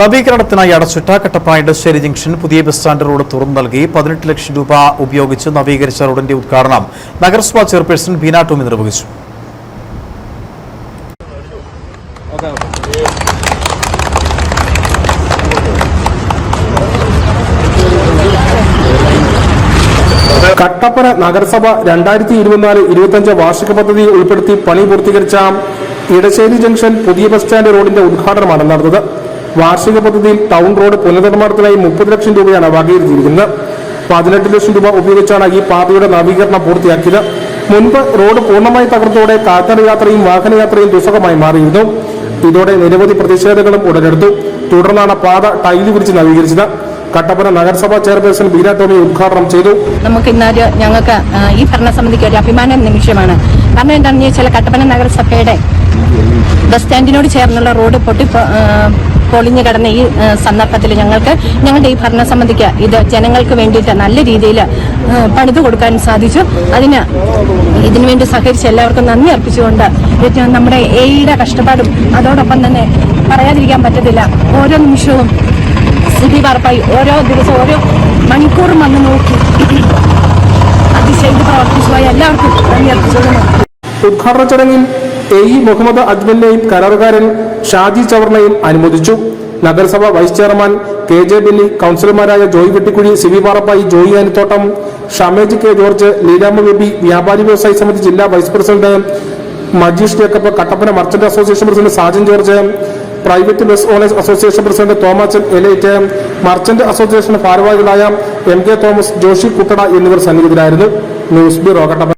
നവീകരണത്തിനായി അടച്ചിട്ട കട്ടപ്പന ഇടശ്ശേരി ജംഗ്ഷൻ പുതിയ bus stand road തുറന്നു നൽകി പതിനെട്ട് ലക്ഷം രൂപ ഉപയോഗിച്ച് നവീകരിച്ച റോഡിന്റെ ഉദ്ഘാടനം നഗരസഭാ ചെയർപേഴ്സൺ ബീന ടോമി നിർവഹിച്ചു. കട്ടപ്പന നഗരസഭ രണ്ടായിരത്തി ഇരുപത്തിനാല് ഇരുപത്തിയഞ്ച് വാർഷിക പദ്ധതി ഉൾപ്പെടുത്തി പണി പൂർത്തീകരിച്ച ഇടശ്ശേരി ജംഗ്ഷൻ പുതിയ ബസ് സ്റ്റാൻഡ് റോഡിന്റെ ഉദ്ഘാടനമാണ് നടന്നത്. വാർഷിക പദ്ധതിയിൽ ടൗൺ റോഡ് പുനർനിർമ്മാണത്തിനായി മുപ്പത് ലക്ഷം രൂപയാണ് വകയിരുത്തിയിരിക്കുന്നത്. പതിനെട്ട് ലക്ഷം രൂപ ഉപയോഗിച്ചാണ് ഈ പാതയുടെ നവീകരണം പൂർത്തിയാക്കിയത്. മുൻപ് റോഡ് പൂർണമായി തകർത്തോടെ കാൽനട യാത്രയും വാഹനയാത്രയും ദുസ്സഹമായി മാറിയിരുന്നു. ഇതോടെ നിരവധി പ്രതിഷേധങ്ങളും ഉടലെടുത്തു. തുടർന്നാണ് പാത ടൈൽ വിരിച്ച് നവീകരിച്ചത്. കട്ടപ്പന നഗരസഭാ ചെയർപേഴ്സൺ ബീന ടോമി ഉദ്ഘാടനം ചെയ്തു. നമുക്ക് ഇന്നൊരു ഞങ്ങൾക്ക് ഈ ഭരണസമിതിക്ക് ഒരു അഭിമാന നിമിഷമാണ്. കാരണം എന്താണെന്ന് വെച്ചാൽ കട്ടപ്പന നഗരസഭയുടെ ബസ് സ്റ്റാൻഡിനോട് ചേർന്നുള്ള റോഡ് പൊട്ടി പൊളിഞ്ഞു കിടന്ന ഈ സന്ദർഭത്തിൽ ഞങ്ങൾക്ക് ഞങ്ങളുടെ ഈ ഭരണസമിതിക്ക് ഇത് ജനങ്ങൾക്ക് വേണ്ടിയിട്ട് നല്ല രീതിയിൽ പണിത് കൊടുക്കാൻ സാധിച്ചു. അതിന് ഇതിനുവേണ്ടി സഹകരിച്ച് എല്ലാവർക്കും നന്ദി അർപ്പിച്ചുകൊണ്ട് നമ്മുടെ എയുടെ കഷ്ടപ്പാടും അതോടൊപ്പം തന്നെ പറയാതിരിക്കാൻ പറ്റത്തില്ല. ഓരോ നിമിഷവും സ്ഥിതി പറപ്പായി ഓരോ ദിവസവും ഓരോ മണിക്കൂറും വന്ന് നോക്കി അതിശൈലി പ്രവർത്തിച്ചു പോയി എല്ലാവർക്കും നന്ദി അർപ്പിച്ചുകൊണ്ട് ഉദ്ഘാടന ചടങ്ങിൽ എ ഇ മുഹമ്മദ് അജ്മലിനെയും കരാറുകാരൻ ഷാജി ചവർണയും അനുമോദിച്ചു. നഗരസഭ vice chairman K J Billy കൌൺസിലർമാരായ Joy Vettikuzhy C V Parappayi Joy Anithottam Shamej K George Leelamma Baby വ്യാപാരി വ്യവസായി സമിതി ജില്ലാ vice president Majeesh Jacob Kattappana merchant association president Sajan George private bus owners association president Thomachan elite merchant association ഭാരവാഹികളായ M K Thomas Joshi Kuttada എന്നിവർ സന്നിഹിതരായിരുന്നു. News bureau Kattappana.